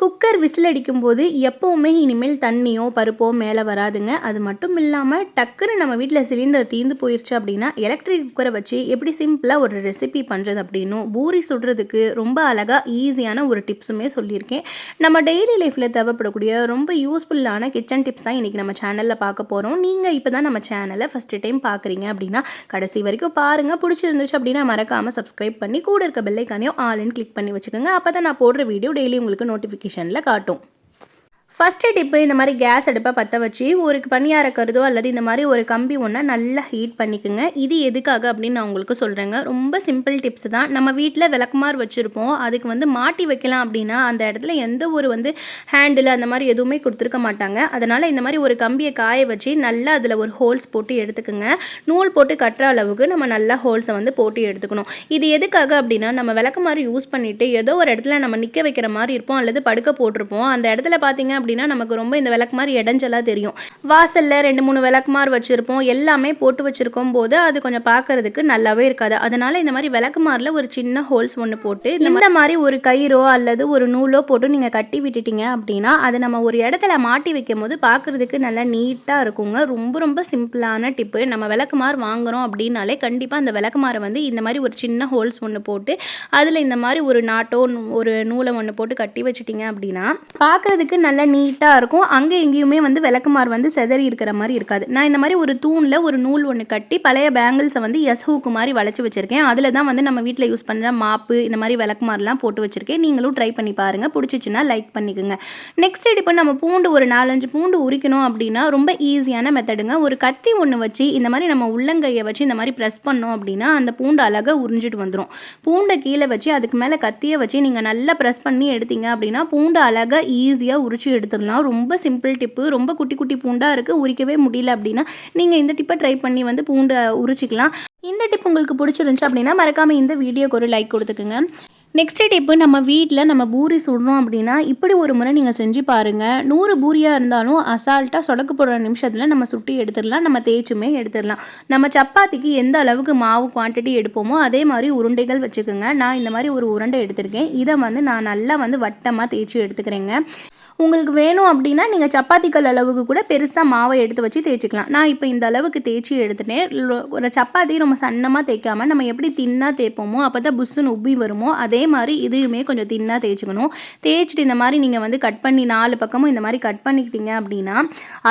Cooker whistle அடிக்கும்போது எப்போவுமே இனிமேல் தண்ணியோ பருப்போ மேலே வராதுங்க. அது மட்டும் இல்லாமல் டக்குன்னு நம்ம வீட்டில் சிலிண்டர் தீர்ந்து போயிடுச்சு அப்படின்னா எலக்ட்ரிக் குக்கரை வச்சு எப்படி சிம்பிளாக ஒரு ரெசிபி பண்ணுறது அப்படின்னும் பூரி சுடுறதுக்கு ரொம்ப அழகாக ஈஸியான ஒரு டிப்ஸுமே சொல்லியிருக்கேன். நம்ம டெய்லி லைஃப்பில் தேவைப்படக்கூடிய ரொம்ப யூஸ்ஃபுல்லான கிச்சன் டிப்ஸ் தான் இன்றைக்கி நம்ம சேனலில் பார்க்க போகிறோம் நீங்கள் இப்போ தான் நம்ம சேனலை ஃபஸ்ட்டு டைம் பார்க்குறீங்க அப்படின்னா கடைசி வரைக்கும் பாருங்கள் பிடிச்சிருந்துச்சு அப்படின்னா மறக்காமல் சப்ஸ்கிரைப் பண்ணி கூட இருக்க பெல்லைக்கானையும் ஆல்னு கிளிக் பண்ணி வச்சுக்கோங்க. அப்போ தான் நான் போடுற வீடியோ டெய்லி உங்களுக்கு நோட்டிஃபிகேஷன் நோட்டிஃபிகேஷனில் காட்டும். ஃபஸ்ட்டு டிப்பு இந்த மாதிரி கேஸ் அடுப்பை பற்ற வச்சு ஒரு பணியாரக்கிறதோ கருதோ அல்லது இந்த மாதிரி ஒரு கம்பி ஒன்றை நல்லா ஹீட் பண்ணிக்கோங்க. இது எதுக்காக அப்படின்னு நான் உங்களுக்கு சொல்கிறேங்க ரொம்ப சிம்பிள் டிப்ஸ் தான். நம்ம வீட்டில் விளக்குமார் வச்சுருப்போம். அதுக்கு வந்து மாட்டி வைக்கலாம் அப்படின்னா அந்த இடத்துல எந்த ஒரு வந்து ஹேண்டில் அந்த மாதிரி எதுவுமே கொடுத்துருக்க மாட்டாங்க. அதனால் இந்த மாதிரி ஒரு கம்பியை காய வச்சு நல்லா அதில் ஒரு ஹோல்ஸ் போட்டு எடுத்துக்கோங்க. நூல் போட்டு கட்டுற அளவுக்கு நம்ம நல்லா ஹோல்ஸை வந்து போட்டு எடுத்துக்கணும். இது எதுக்காக அப்படின்னா நம்ம விளக்குமாறு யூஸ் பண்ணிவிட்டு ஏதோ ஒரு இடத்துல நம்ம நிற்க வைக்கிற மாதிரி இருப்போம் அல்லது படுக்க போட்டிருப்போம். அந்த இடத்துல பார்த்தீங்க அப்படின்னா நமக்கு ரொம்ப இந்த விளக்குமாறு இடைஞ்சலாக தெரியும். வாசலில் ரெண்டு மூணு விளக்குமாறு வச்சுருப்போம். எல்லாமே போட்டு வச்சுருக்கும் போது அது கொஞ்சம் பார்க்கறதுக்கு நல்லாவே இருக்காது. அதனால் இந்த மாதிரி விளக்குமாரில் ஒரு சின்ன ஹோல்ஸ் ஒன்று போட்டு இந்த மாதிரி ஒரு கயிறோ அல்லது ஒரு நூலோ போட்டு நீங்கள் கட்டி விட்டுட்டீங்க அப்படின்னா அதை நம்ம ஒரு இடத்துல மாட்டி வைக்கும் போது பார்க்குறதுக்கு நல்லா நீட்டாக இருக்குங்க. ரொம்ப ரொம்ப சிம்பிளான டிப்பு. நம்ம விளக்குமாறு வாங்குகிறோம் அப்படின்னாலே கண்டிப்பாக அந்த விளக்குமாரை வந்து இந்த மாதிரி ஒரு சின்ன ஹோல்ஸ் ஒன்று போட்டு அதில் இந்த மாதிரி ஒரு நாட்டோ ஒரு நூலை ஒன்று போட்டு கட்டி வச்சிட்டிங்க அப்படின்னா பார்க்குறதுக்கு நல்லா நீட்டாக இருக்கும். அங்கே எங்கேயுமே வந்து விளக்குமார் வந்து செதறி இருக்கிற மாதிரி இருக்காது. நான் இந்த மாதிரி ஒரு தூணில் ஒரு நூல் ஒன்று கட்டி பழைய பேங்கிள்ஸை வந்து எஸ்ஹூக்கு மாதிரி வளைச்சி வச்சுருக்கேன். அதில் தான் வந்து நம்ம வீட்டில் யூஸ் பண்ணுற மாப்பு இந்த மாதிரி விளக்குமார்லாம் போட்டு வச்சுருக்கேன். நீங்களும் ட்ரை பண்ணி பாருங்கள் பிடிச்சிச்சின்னா லைக் பண்ணிக்கோங்க. நெக்ஸ்ட் இப்போ நம்ம பூண்டு ஒரு நாலஞ்சு பூண்டு உரிக்கணும் அப்படின்னா ரொம்ப ஈஸியான மெத்தடுங்க. ஒரு கத்தி ஒன்று வச்சு இந்த மாதிரி நம்ம உள்ளங்கையை வச்சு இந்த மாதிரி ப்ரெஸ் பண்ணோம் அப்படின்னா அந்த பூண்டு அழகாக உறிஞ்சிட்டு வந்துடும் பூண்டை கீழே வச்சு அதுக்கு மேலே கத்தியை வச்சு நீங்கள் நல்லா ப்ரெஸ் பண்ணி எடுத்தீங்க அப்படின்னா பூண்டு அழகாக ஈஸியாக உரிச்சு எடுத்து எடுத்துடலாம். ரொம்ப சிம்பிள் டிப்பு ரொம்ப குட்டி குட்டி பூண்டாக இருக்குது உரிக்கவே முடியல அப்படின்னா நீங்கள் இந்த டிப்பை ட்ரை பண்ணி வந்து பூண்டை உரிச்சிக்கலாம். இந்த டிப் உங்களுக்கு பிடிச்சிருந்துச்சு அப்படின்னா மறக்காமல் இந்த வீடியோக்கு ஒரு லைக் கொடுத்துக்குங்க. நெக்ஸ்ட் டிப்பு நம்ம வீட்டில் நம்ம பூரி சுடுறோம் அப்படின்னா இப்படி ஒரு முறை நீங்கள் செஞ்சு பாருங்கள் நூறு பூரியாக இருந்தாலும் அசால்ட்டாக சொடக்கு போடுற நிமிஷத்தில் நம்ம சுட்டி எடுத்துடலாம். நம்ம தேய்ச்சுமே எடுத்துடலாம். நம்ம சப்பாத்திக்கு எந்த அளவுக்கு மாவு குவான்டிட்டி எடுப்போமோ அதே மாதிரி உருண்டைகள் வச்சுக்கோங்க. நான் இந்த மாதிரி ஒரு உருண்டை எடுத்திருக்கேன். இதை வந்து நான் நல்லா வந்து வட்டமாக தேய்ச்சி எடுத்துக்கிறேங்க. உங்களுக்கு வேணும் அப்படின்னா நீங்கள் சப்பாத்திக்கல் அளவுக்கு கூட பெருசாக மாவை எடுத்து வச்சு தேய்ச்சிக்கலாம். நான் இப்போ இந்த அளவுக்கு தேய்ச்சி எடுத்துட்டேன். ஒரு சப்பாத்தி ரொம்ப சன்னமாக தேய்க்காம நம்ம எப்படி தின்னாக தேய்ப்போமோ அப்போ தான் புஷ்ஷுன்னு உப்பி வருமோ அதே மாதிரி இதையுமே கொஞ்சம் தின்னாக தேய்ச்சிக்கணும். தேய்ச்சிட்டு இந்த மாதிரி நீங்கள் வந்து கட் பண்ணி நாலு பக்கமும் இந்த மாதிரி கட் பண்ணிக்கிட்டீங்க அப்படின்னா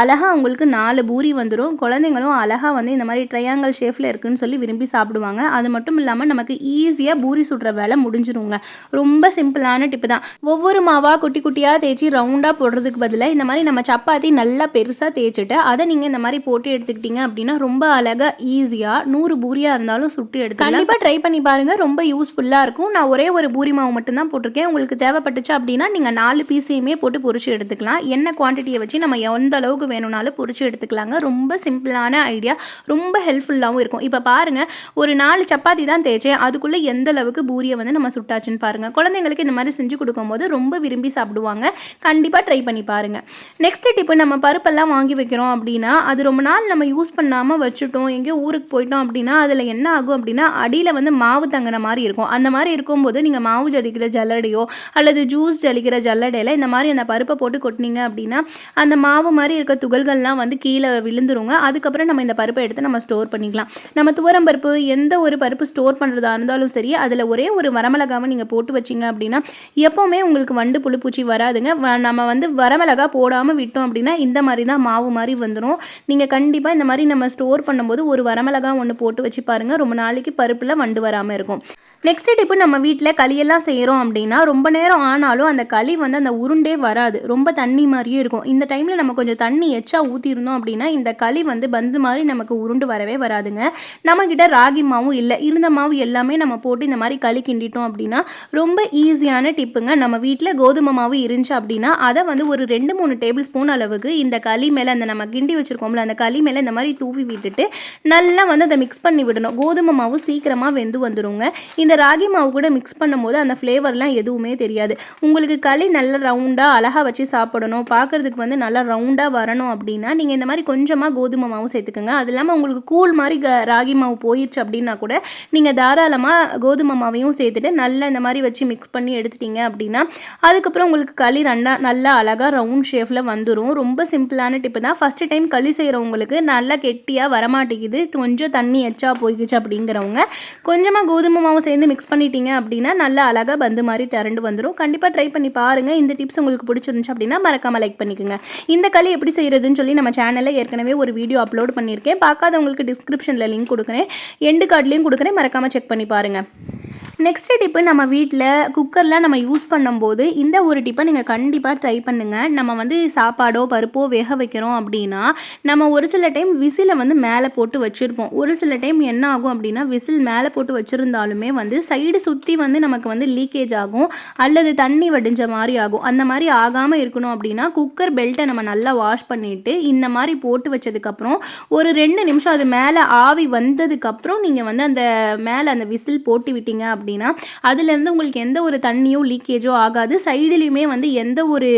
அழகாக உங்களுக்கு நாலு பூரி வந்துடும் குழந்தைங்களும் அழகாக வந்து இந்த மாதிரி ட்ரையாங்கல் ஷேஃபில் இருக்குன்னு சொல்லி விரும்பி சாப்பிடுவாங்க. அது மட்டும் இல்லாமல் நமக்கு ஈஸியாக பூரி சுடுற வேலை முடிஞ்சிருங்க. ரொம்ப சிம்பிளான டிப்பு தான். ஒவ்வொரு மாவாக குட்டி குட்டியாக தேய்ச்சி ரவுண்ட் ரவுண்டாக போடுறதுக்கு பதிலாக இந்த மாதிரி நம்ம சப்பாத்தி நல்லா பெருசாக தேய்ச்சிட்டு அதை நீங்கள் இந்த மாதிரி போட்டு எடுத்துக்கிட்டீங்க அப்படின்னா ரொம்ப அழகாக ஈஸியாக நூறு பூரியாக இருந்தாலும் சுட்டு எடுத்து கண்டிப்பாக ட்ரை பண்ணி பாருங்கள் ரொம்ப யூஸ்ஃபுல்லாக இருக்கும். நான் ஒரே ஒரு பூரி மாவு மட்டும்தான் போட்டிருக்கேன். உங்களுக்கு தேவைப்பட்டுச்சு அப்படின்னா நீங்கள் நாலு பீஸையுமே போட்டு பொறிச்சு எடுத்துக்கலாம். என்ன குவான்டிட்டியை வச்சு நம்ம எந்த அளவுக்கு வேணும்னாலும் பொறிச்சு எடுத்துக்கலாங்க. ரொம்ப சிம்பிளான ஐடியா ரொம்ப ஹெல்ப்ஃபுல்லாகவும் இருக்கும். இப்போ பாருங்கள் ஒரு நாலு சப்பாத்தி தான் தேய்ச்சேன். அதுக்குள்ளே எந்த அளவுக்கு பூரியை வந்து நம்ம சுட்டாச்சுன்னு பாருங்கள் குழந்தைங்களுக்கு இந்த மாதிரி செஞ்சு கொடுக்கும்போது ரொம்ப விரும்பி சாப்பிடுவாங்க. கண்டிப்பாக கண்டிப்பாக ட்ரை பண்ணி பாருங்கள் நெக்ஸ்ட் டிப்பு நம்ம பருப்பெல்லாம் வாங்கி வைக்கிறோம் அப்படின்னா அது ரொம்ப நாள் நம்ம யூஸ் பண்ணாமல் வச்சுட்டோம் எங்கேயோ ஊருக்கு போயிட்டோம் அப்படின்னா அதில் என்ன ஆகும் அப்படின்னா அடியில் வந்து மாவு தங்கின மாதிரி இருக்கும். அந்த மாதிரி இருக்கும்போது நீங்கள் மாவு ஜலிக்கிற ஜல்லடையோ அல்லது ஜூஸ் ஜலிக்கிற ஜல்லடையில் இந்த மாதிரி அந்த பருப்பை போட்டு கொட்டினீங்க அப்படின்னா அந்த மாவு மாதிரி இருக்க துகள்கள்லாம் வந்து கீழே விழுந்துருங்க. அதுக்கப்புறம் நம்ம இந்த பருப்பை எடுத்து நம்ம ஸ்டோர் பண்ணிக்கலாம். நம்ம துவரம் பருப்பு எந்த ஒரு பருப்பு ஸ்டோர் பண்ணுறதா இருந்தாலும் சரி அதில் ஒரே ஒரு வரமிளகாவை நீங்கள் போட்டு வச்சிங்க அப்படின்னா எப்போவுமே உங்களுக்கு வண்டு புழுப்பூச்சி வராதுங்க. வ- நம்ம வந்து வரமிளகா போடாமல் விட்டோம் அப்படின்னா இந்த மாதிரி தான் மாவு மாதிரி வந்துடும் நீங்கள் கண்டிப்பாக இந்த மாதிரி நம்ம ஸ்டோர் பண்ணும்போது ஒரு வரமிளகா ஒன்று போட்டு வச்சு பாருங்கள் ரொம்ப நாளைக்கு பருப்பில் வண்டு வராமல் இருக்கும். நெக்ஸ்ட் டிப்பு நம்ம வீட்டில் களியெல்லாம் செய்கிறோம் அப்படின்னா ரொம்ப நேரம் ஆனாலும் அந்த களி வந்து அந்த உருண்டே வராது. ரொம்ப தண்ணி மாதிரியே இருக்கும். இந்த டைமில் நம்ம கொஞ்சம் தண்ணி எச்சா ஊற்றிருந்தோம் அப்படின்னா இந்த களி வந்து பந்து மாதிரி நமக்கு உருண்டு வரவே வராதுங்க. நம்மக்கிட்ட ராகி மாவும் இல்லை. இருந்த மாவு எல்லாமே நம்ம போட்டு இந்த மாதிரி களி கிண்டிட்டோம் அப்படின்னா ரொம்ப ஈஸியான டிப்புங்க நம்ம வீட்டில் கோதுமை மாவு இருந்துச்சு அப்படின்னா அதை வந்து ஒரு ரெண்டு மூணு டேபிள் ஸ்பூன் அளவுக்கு இந்த களி மேலே அந்த நம்ம கிண்டி வச்சுருக்கோம்ல அந்த களி மேலே இந்த மாதிரி தூவி விட்டுட்டு நல்லா வந்து அதை மிக்ஸ் பண்ணி விடணும். கோதுமை மாவு சீக்கிரமாக வெந்து வந்துடுங்க இந்த ராகி மாவு கூட மிக்ஸ் பண்ணும்போது அந்த ஃப்ளேவர்லாம் எதுவுமே தெரியாது. உங்களுக்கு களி நல்லா ரவுண்டாக அழகாக வச்சு சாப்பிடணும். பார்க்குறதுக்கு வந்து நல்லா ரவுண்டாக வரணும் அப்படின்னா நீங்கள் இந்த மாதிரி கொஞ்சமாக கோதுமை மாவு சேர்த்துக்கோங்க. அது இல்லாமல் உங்களுக்கு கூழ் மாதிரி க ராகி மாவு போயிடுச்சு அப்படின்னா கூட நீங்கள் தாராளமாக கோதுமை மாவையும் சேர்த்துட்டு நல்லா இந்த மாதிரி வச்சு மிக்ஸ் பண்ணி எடுத்துட்டீங்க அப்படின்னா அதுக்கப்புறம் உங்களுக்கு களி ரெண்டா நல்லா அழகாக ரவுண்ட் ஷேப்பில் வந்துடும் ரொம்ப சிம்பிளான டிப்பு தான். ஃபஸ்ட்டு டைம் களி செய்கிறவங்களுக்கு நல்லா கெட்டியாக வரமாட்டேங்குது. கொஞ்சம் தண்ணி எச்சா போய்க்குச்சு அப்படிங்கிறவங்க கொஞ்சமாக கோதுமை மாவு சேர்ந்து மிக்ஸ் பண்ணிட்டீங்க அப்படின்னா நல்லா அழகாக பந்து மாதிரி திரண்டு வந்துடும் கண்டிப்பாக ட்ரை பண்ணி பாருங்கள் இந்த டிப்ஸ் உங்களுக்கு பிடிச்சிருந்துச்சு அப்படின்னா மறக்காமல் லைக் பண்ணிக்கோங்க. இந்த களி எப்படி செய்கிறதுன்னு சொல்லி நம்ம சேனலில் ஏற்கனவே ஒரு வீடியோ அப்லோட் பண்ணியிருக்கேன். பார்க்காதவங்களுக்கு டிஸ்கிரிப்ஷனில் லிங்க் கொடுக்குறேன். எண்டு கார்ட்லேயும் கொடுக்குறேன். மறக்காமல் செக் பண்ணி பாருங்கள் நெக்ஸ்ட் டிப்பு நம்ம வீட்டில் குக்கர்லாம் நம்ம யூஸ் பண்ணும்போது இந்த ஒரு டிப்பை நீங்கள் கண்டிப்பாக ட்ரை பண்ணுங்கள் நம்ம வந்து சாப்பாடோ பருப்போ வேக வைக்கிறோம் அப்படின்னா நம்ம ஒரு சில டைம் விசிலை வந்து மேலே போட்டு வச்சுருப்போம். ஒரு சில டைம் என்ன ஆகும் அப்படின்னா விசில் மேலே போட்டு வச்சுருந்தாலுமே வந்து சைடு சுற்றி வந்து நமக்கு வந்து லீக்கேஜ் ஆகும். அல்லது தண்ணி வடிஞ்ச மாதிரி ஆகும். அந்த மாதிரி ஆகாமல் இருக்கணும் அப்படின்னா குக்கர் பெல்ட்டை நம்ம நல்லா வாஷ் பண்ணிவிட்டு இந்த மாதிரி போட்டு வச்சதுக்கப்புறம் ஒரு ரெண்டு நிமிஷம் அது மேலே ஆவி வந்ததுக்கப்புறம் நீங்கள் வந்து அந்த மேலே அந்த விசில் போட்டு விட்டீங்க அப்படின்னா அதுலேருந்து உங்களுக்கு எந்த ஒரு தண்ணியோ லீக்கேஜோ ஆகாது. சைடுலேயுமே வந்து எந்த ஒரு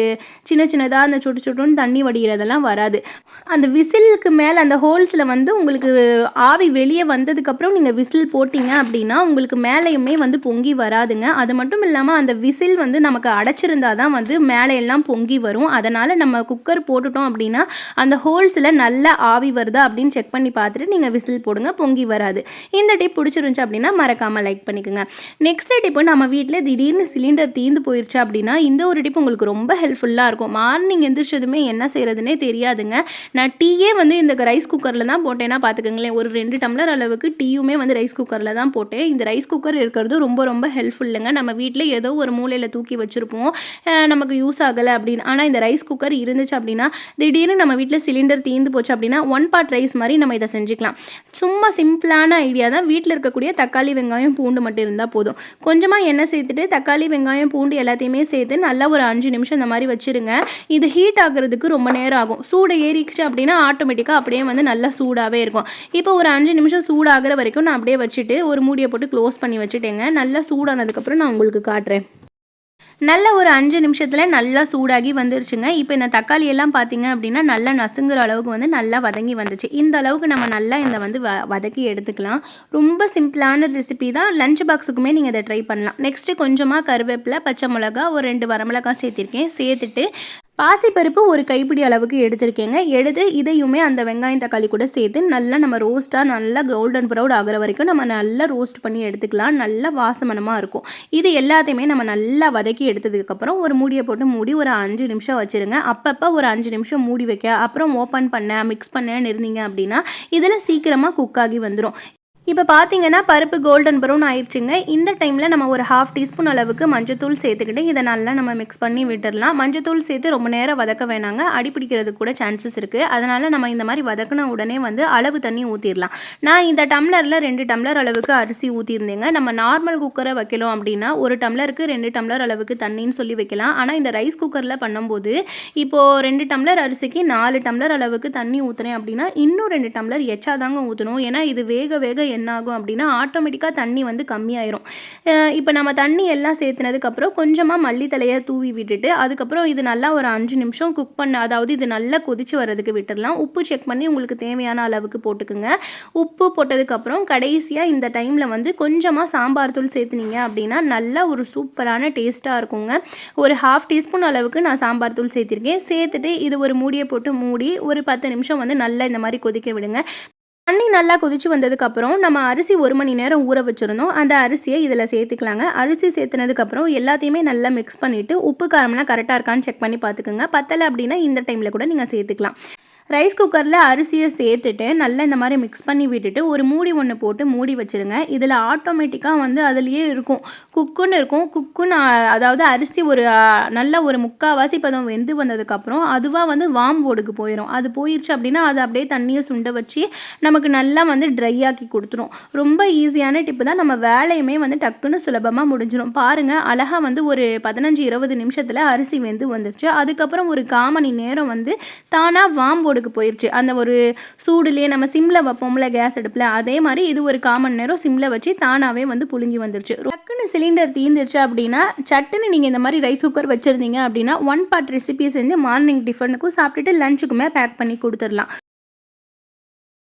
சின்ன சின்னதாக அந்த சுட்டு சுட்டுன்னு தண்ணி வடிகிறதெல்லாம் வராது. அந்த விசிலுக்கு மேலே அந்த ஹோல்ஸில் வந்து உங்களுக்கு ஆவி வெளியே வந்ததுக்கப்புறம் நீங்கள் விசில் போட்டிங்க அப்படின்னா உங்களுக்கு மேலேயுமே வந்து பொங்கி வராதுங்க. அது மட்டும் இல்லாமல் அந்த விசில் வந்து நமக்கு அடைச்சிருந்தா தான் வந்து மேலே எல்லாம் பொங்கி வரும். அதனால் நம்ம குக்கர் போட்டுட்டோம் அப்படின்னா அந்த ஹோல்ஸில் நல்ல ஆவி வருதா அப்படின்னு செக் பண்ணி பார்த்துட்டு நீங்கள் விசில் போடுங்க பொங்கி வராது. இந்த டிப் பிடிச்சிருந்துச்சு அப்படின்னா மறக்காமல் லைக் பண்ணிக்கோங்க. நெக்ஸ்ட் டிப்பு நம்ம வீட்டில் திடீர்னு சிலிண்டர் தீர்ந்து போயிடுச்சு அப்படின்னா இந்த ஒரு டிப் உங்களுக்கு ரொம்ப ஹெல்ப்ஃபுல்லாக இருக்கும். மார்னிங் எந்திரிச்சதுமே என்ன செய்கிறதுனே தெரியாதுங்க. நான் டீயே வந்து இந்த ரைஸ் குக்கரில் தான் போட்டேன்னா பார்த்துக்கோங்களேன் ஒரு ரெண்டு டம்ளர் அளவுக்கு டீயுமே வந்து ரைஸ் குக்கரில் தான் போட்டேன். இந்த ரைஸ் குக்கர் இருக்கிறது ரொம்ப ரொம்ப ஹெல்ப்ஃபுல்லுங்க. நம்ம வீட்டில் ஏதோ ஒரு மூலையில் தூக்கி வச்சுருப்போம். நமக்கு யூஸ் ஆகலை அப்படின்னு. ஆனால் இந்த ரைஸ் குக்கர் இருந்துச்சு அப்படின்னா திடீர்னு நம்ம வீட்டில் சிலிண்டர் தீர்ந்து போச்சு அப்படின்னா ஒன் பார்ட் ரைஸ் மாதிரி நம்ம இதை செஞ்சுக்கலாம். சும்மா சிம்பிளான ஐடியா தான். வீட்டில் இருக்கக்கூடிய தக்காளி வெங்காயம் பூண்டு மட்டும் இருந்தால் போதும். கொஞ்சமாக எண்ணெய் சேர்த்துட்டு தக்காளி வெங்காயம் பூண்டு எல்லாத்தையுமே சேர்த்து நல்லா ஒரு அஞ்சு நிமிஷம் நம்ம மாதிரி வச்சுருங்க. இது ஹீட் ஆகுறதுக்கு ரொம்ப நேரம் ஆகும். சூடு ஏறிச்சு அப்படின்னா ஆட்டோமேட்டிக்காக அப்படியே வந்து நல்லா சூடாகவே இருக்கும். இப்போ ஒரு அஞ்சு நிமிஷம் சூடாகிற வரைக்கும் நான் அப்படியே வச்சுட்டு ஒரு மூடியை போட்டு க்ளோஸ் பண்ணி வச்சுட்டேங்க. நல்லா சூடானதுக்கப்புறம் நான் உங்களுக்கு காட்டுறேன். நல்ல ஒரு அஞ்சு நிமிஷத்தில் நல்லா சூடாகி வந்துருச்சுங்க. இப்போ இந்த தக்காளி எல்லாம் பார்த்தீங்க அப்படின்னா நல்லா நசுங்குற அளவுக்கு வந்து நல்லா வதங்கி வந்துச்சு. இந்த அளவுக்கு நம்ம நல்லா இந்த வந்து வ வதக்கி எடுத்துக்கலாம். ரொம்ப சிம்பிளான ரெசிபி தான். லஞ்ச் பாக்ஸுக்குமே நீங்கள் இதை ட்ரை பண்ணலாம். நெக்ஸ்ட்டு கொஞ்சமாக கருவேப்பிலை பச்சை மிளகா ஒரு ரெண்டு வரமிளகாய் சேர்த்திருக்கேன். சேர்த்துட்டு பாசிப்பருப்பு ஒரு கைப்பிடி அளவுக்கு எடுத்திருக்கேங்க. எடுத்து இதையுமே அந்த வெங்காயம் தக்காளி கூட சேர்த்து நல்லா நம்ம ரோஸ்ட்டாக நல்லா கோல்டன் ப்ரௌட் ஆகிற வரைக்கும் நம்ம நல்லா ரோஸ்ட் பண்ணி எடுத்துக்கலாம். நல்லா வாசமனமாக இருக்கும். இது எல்லாத்தையுமே நம்ம நல்லா வதக்கி எடுத்ததுக்கப்புறம் ஒரு மூடியை போட்டு மூடி ஒரு அஞ்சு நிமிஷம் வச்சுருங்க. அப்பப்போ ஒரு அஞ்சு நிமிஷம் மூடி வைக்க அப்புறம் ஓப்பன் பண்ண மிக்ஸ் பண்ணேன்னு இருந்தீங்க அப்படின்னா இதில் சீக்கிரமாக குக் ஆகி வந்துடும் இப்போ பார்த்தீங்கன்னா பருப்பு கோல்டன் ப்ரௌன் ஆயிடுச்சுங்க. இந்த டைமில் நம்ம ஒரு ஹாஃப் டீஸ்பூன் அளவுக்கு மஞ்சத்தூள் சேர்த்துக்கிட்டு இதை நல்லா நம்ம மிக்ஸ் பண்ணி விட்டுடலாம். மஞ்சத்தூள் சேர்த்து ரொம்ப நேரம் வதக்க வேணாங்க. அடிப்பிடிக்கிறதுக்கு கூட சான்சஸ் இருக்குது அதனால் நம்ம இந்த மாதிரி வதக்கின உடனே வந்து அளவு தண்ணி ஊற்றிடலாம் நான் இந்த டம்ளரில் ரெண்டு டம்ளர் அளவுக்கு அரிசி ஊற்றிருந்தேங்க நம்ம நார்மல் குக்கரை வைக்கலாம் அப்படின்னா ஒரு டம்ளருக்கு ரெண்டு டம்ளர் அளவுக்கு தண்ணின்னு சொல்லி வைக்கலாம். ஆனால் இந்த ரைஸ் குக்கரில் பண்ணும்போது இப்போது ரெண்டு டம்ளர் அரிசிக்கு நாலு டம்ளர் அளவுக்கு தண்ணி ஊற்றுனேன் அப்படின்னா இன்னும் ரெண்டு டம்ளர் எச்சா தாங்க ஊற்றணும் ஏன்னா இது வேக வேக என்ன ஆகும் அப்படின்னா ஆட்டோமேட்டிக்காக தண்ணி வந்து கம்மியாயிரும். இப்போ நம்ம தண்ணி எல்லாம் சேர்த்துனதுக்கப்புறம் கொஞ்சமாக மல்லித்தலையை தூவி விட்டுட்டு அதுக்கப்புறம் இது நல்லா ஒரு அஞ்சு நிமிஷம் குக் பண்ண அதாவது இது நல்லா கொதிச்சு வர்றதுக்கு விட்டுடலாம். உப்பு செக் பண்ணி உங்களுக்கு தேவையான அளவுக்கு போட்டுக்குங்க. உப்பு போட்டதுக்கப்புறம் கடைசியாக இந்த டைமில் வந்து கொஞ்சமாக சாம்பார் தூள் சேர்த்துனீங்க அப்படின்னா நல்லா ஒரு சூப்பரான டேஸ்ட்டாக இருக்குங்க. ஒரு ஹாஃப் டீஸ்பூன் அளவுக்கு நான் சாம்பார் தூள் சேர்த்திருக்கேன். சேர்த்துட்டு இது ஒரு மூடியை போட்டு மூடி ஒரு பத்து நிமிஷம் வந்து நல்லா இந்த மாதிரி கொதிக்க விடுங்க. தண்ணி நல்லா கொதிச்சு வந்ததுக்கப்புறம் நம்ம அரிசி ஒரு மணி நேரம் ஊற வச்சுருந்தோம். அந்த அரிசியை இதில் சேர்த்துக்கலாங்க. அரிசி சேர்த்துனதுக்கப்புறம் எல்லாத்தையுமே நல்லா மிக்ஸ் பண்ணிவிட்டு உப்பு காரம்லாம் கரெக்டாக இருக்கான்னு செக் பண்ணி பார்த்துக்கோங்க. பத்தலை அப்படின்னா இந்த டைமில் கூட நீங்கள் சேர்த்துக்கலாம். ரைஸ் குக்கரில் அரிசியை சேர்த்துட்டு நல்லா இந்த மாதிரி மிக்ஸ் பண்ணி விட்டுட்டு ஒரு மூடி ஒன்று போட்டு மூடி வச்சுருங்க. இதில் ஆட்டோமேட்டிக்காக வந்து அதுலேயே இருக்கும். குக்குன்னு இருக்கும். குக்குன்னு அதாவது அரிசி ஒரு நல்ல ஒரு முக்கால்வாசி பதம் வெந்து வந்ததுக்கப்புறம் அதுவாக வந்து வாம் ஓடுக்கு போயிடும் அது போயிடுச்சு அப்படின்னா அது அப்படியே தண்ணியை சுண்ட வச்சு நமக்கு நல்லா வந்து ட்ரை ஆக்கி கொடுத்துரும். ரொம்ப ஈஸியான டிப்பு தான். நம்ம வேலையுமே வந்து டக்குன்னு சுலபமாக முடிஞ்சிடும் பாருங்கள் அழகாக வந்து ஒரு பதினஞ்சு இருபது நிமிஷத்தில் அரிசி வெந்து வந்துருச்சு. அதுக்கப்புறம் ஒரு கால் மணி நேரம் வந்து தானாக வாம் போர்டுக்கு போயிடுச்சு அந்த ஒரு சூடுலேயே நம்ம சிம்மில் வைப்போம்ல கேஸ் அடுப்பில். அதே மாதிரி இது ஒரு காமன் நேரம் சிம்மில் வச்சு தானாகவே வந்து புழுங்கி வந்துருச்சு. டக்குன்னு சிலிண்டர் தீந்துருச்சு அப்படின்னா சட்டுன்னு நீங்கள் இந்த மாதிரி ரைஸ் குக்கர் வச்சுருந்தீங்க அப்படின்னா ஒன் பார்ட் ரெசிபி செஞ்சு மார்னிங் டிஃபனுக்கும் சாப்பிட்டுட்டு லஞ்சுக்குமே பேக் பண்ணி கொடுத்துடலாம்.